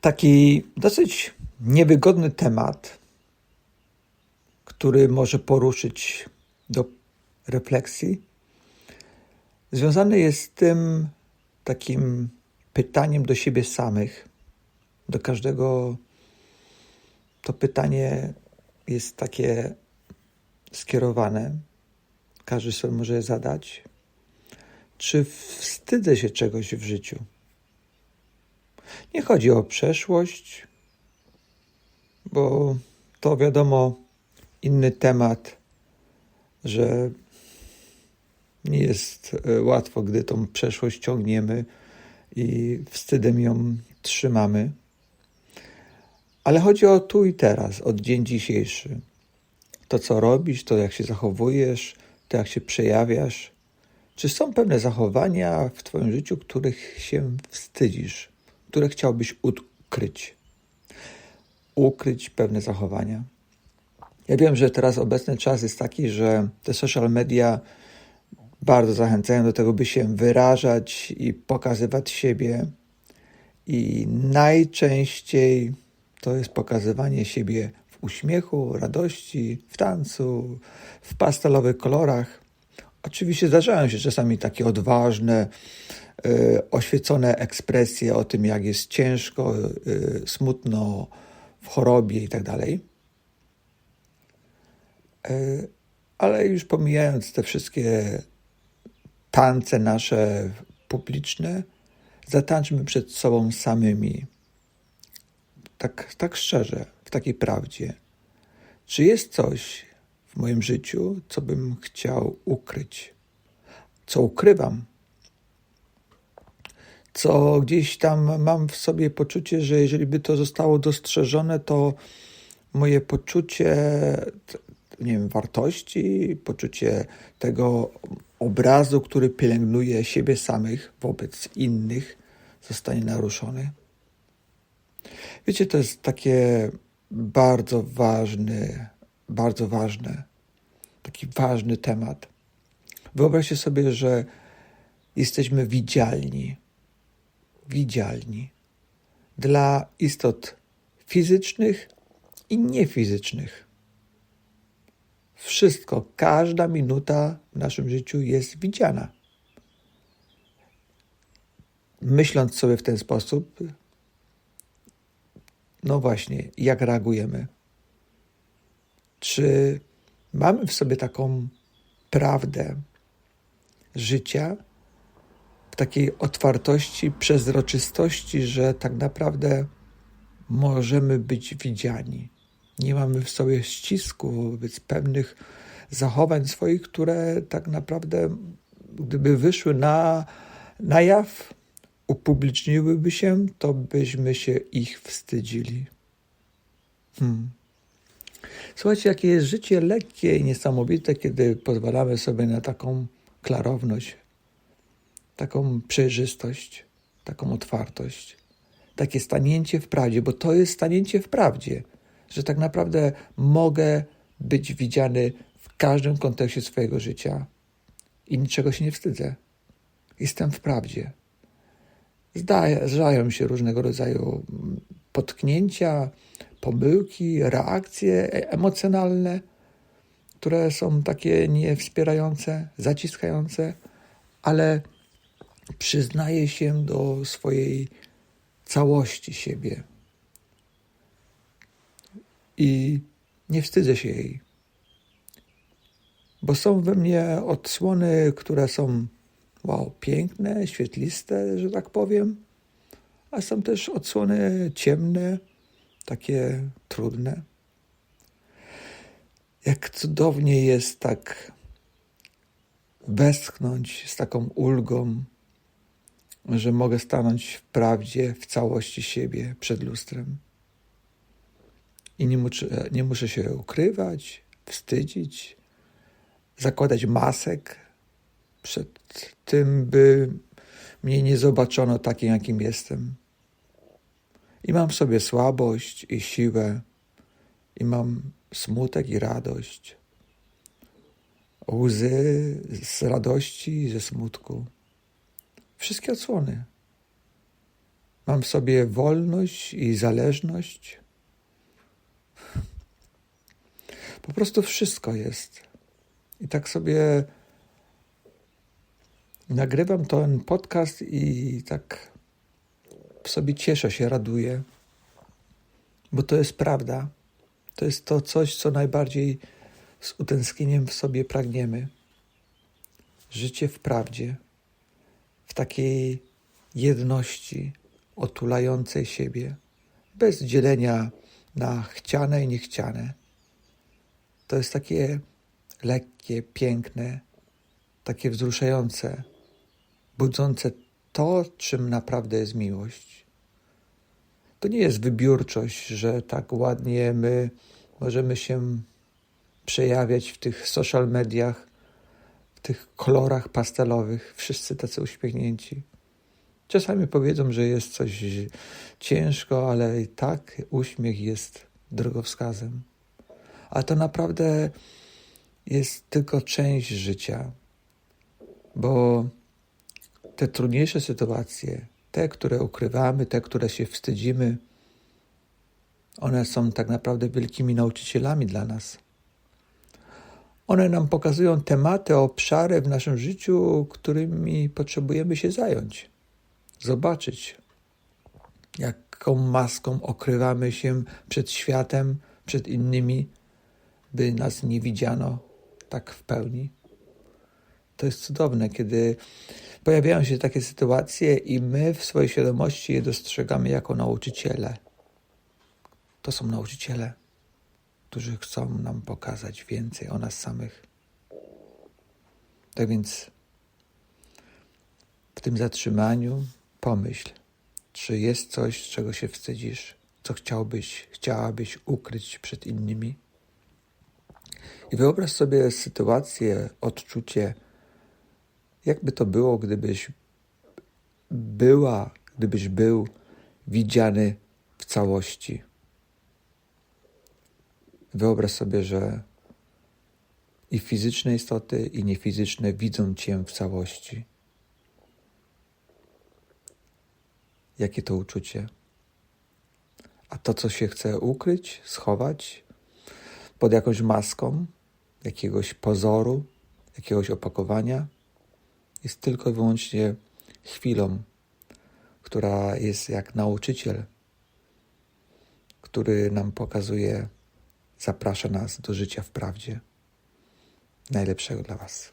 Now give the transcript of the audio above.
Taki dosyć niewygodny temat, który może poruszyć do refleksji, związany jest z tym takim pytaniem do siebie samych, do każdego. To pytanie jest takie skierowane, każdy sobie może je zadać. Czy wstydzę się czegoś w życiu? Nie chodzi o przeszłość, bo to wiadomo inny temat, że nie jest e, łatwo, gdy tą przeszłość ciągniemy i wstydem ją trzymamy. Ale chodzi o tu i teraz, o dzień dzisiejszy. To, co robisz, to jak się zachowujesz, to jak się przejawiasz. Czy są pewne zachowania w Twoim życiu, których się wstydzisz, które chciałbyś ukryć? Ukryć pewne zachowania. Ja wiem, że teraz obecny czas jest taki, że te social media bardzo zachęcają do tego, by się wyrażać i pokazywać siebie. I najczęściej to jest pokazywanie siebie w uśmiechu, radości, w tancu, w pastelowych kolorach. Oczywiście zdarzają się czasami takie odważne, y, oświecone ekspresje o tym, jak jest ciężko, y, smutno w chorobie i tak. Y, ale już pomijając te wszystkie tance nasze publiczne, zatańczmy przed sobą samymi. Tak, tak szczerze, w takiej prawdzie. Czy jest coś w moim życiu, co bym chciał ukryć? Co ukrywam? Co gdzieś tam mam w sobie poczucie, że jeżeli by to zostało dostrzeżone, to moje poczucie, nie wiem, wartości, poczucie tego obrazu, który pielęgnuje siebie samych wobec innych, zostanie naruszony. Wiecie, to jest takie bardzo ważny, bardzo ważne, taki ważny temat. Wyobraźcie sobie, że jesteśmy widzialni, widzialni dla istot fizycznych i niefizycznych. Wszystko, każda minuta w naszym życiu jest widziana. Myśląc sobie w ten sposób, no właśnie, jak reagujemy? Czy mamy w sobie taką prawdę życia, w takiej otwartości, przezroczystości, że tak naprawdę możemy być widziani? Nie mamy w sobie ścisku wobec pewnych zachowań swoich, które tak naprawdę, gdyby wyszły na, na jaw, upubliczniłyby się, to byśmy się ich wstydzili. Hmm. Słuchajcie, jakie jest życie lekkie i niesamowite, kiedy pozwalamy sobie na taką klarowność, taką przejrzystość, taką otwartość, takie stanięcie w prawdzie, bo to jest stanięcie w prawdzie że tak naprawdę mogę być widziany w każdym kontekście swojego życia i niczego się nie wstydzę. Jestem w prawdzie. Zdarzają się różnego rodzaju potknięcia, pomyłki, reakcje e, emocjonalne, które są takie niewspierające, zaciskające, ale przyznaję się do swojej całości siebie, i nie wstydzę się jej. Bo są we mnie odsłony, które są wow, piękne, świetliste, że tak powiem, a są też odsłony ciemne, takie trudne. Jak cudownie jest tak westchnąć z taką ulgą, że mogę stanąć w prawdzie, w całości siebie przed lustrem i nie muszę, nie muszę się ukrywać, wstydzić, zakładać masek przed tym, by mnie nie zobaczono takim, jakim jestem. I mam w sobie słabość i siłę, i mam smutek i radość, łzy z radości i ze smutku. Wszystkie odsłony. Mam w sobie wolność i zależność. Po prostu wszystko jest. I tak sobie nagrywam ten podcast i tak sobie cieszę się, raduję, bo to jest prawda. To jest to coś, co najbardziej z utęsknieniem w sobie pragniemy. Życie w prawdzie, w takiej jedności otulającej siebie, bez dzielenia na chciane i niechciane. To jest takie lekkie, piękne, takie wzruszające, budzące to, czym naprawdę jest miłość. To nie jest wybiórczość, że tak ładnie my możemy się przejawiać w tych social mediach, w tych kolorach pastelowych, wszyscy tacy uśmiechnięci. Czasami powiedzą, że jest coś ciężko, ale i tak uśmiech jest drogowskazem. Ale to naprawdę jest tylko część życia, bo te trudniejsze sytuacje, te, które ukrywamy, te, które się wstydzimy, one są tak naprawdę wielkimi nauczycielami dla nas. One nam pokazują tematy, obszary w naszym życiu, którymi potrzebujemy się zająć, zobaczyć, jaką maską okrywamy się przed światem, przed innymi, by nas nie widziano tak w pełni. To jest cudowne, kiedy pojawiają się takie sytuacje i my w swojej świadomości je dostrzegamy jako nauczyciele. To są nauczyciele, którzy chcą nam pokazać więcej o nas samych. Tak więc w tym zatrzymaniu pomyśl, czy jest coś, czego się wstydzisz, co chciałbyś, chciałabyś ukryć przed innymi. I wyobraź sobie sytuację, odczucie, jakby to było, gdybyś była, gdybyś był widziany w całości. Wyobraź sobie, że i fizyczne istoty, i niefizyczne widzą Cię w całości. Jakie to uczucie? A to, co się chce ukryć, schować pod jakąś maską, jakiegoś pozoru, jakiegoś opakowania, jest tylko i wyłącznie chwilą, która jest jak nauczyciel, który nam pokazuje, zaprasza nas do życia w prawdzie. Najlepszego dla Was.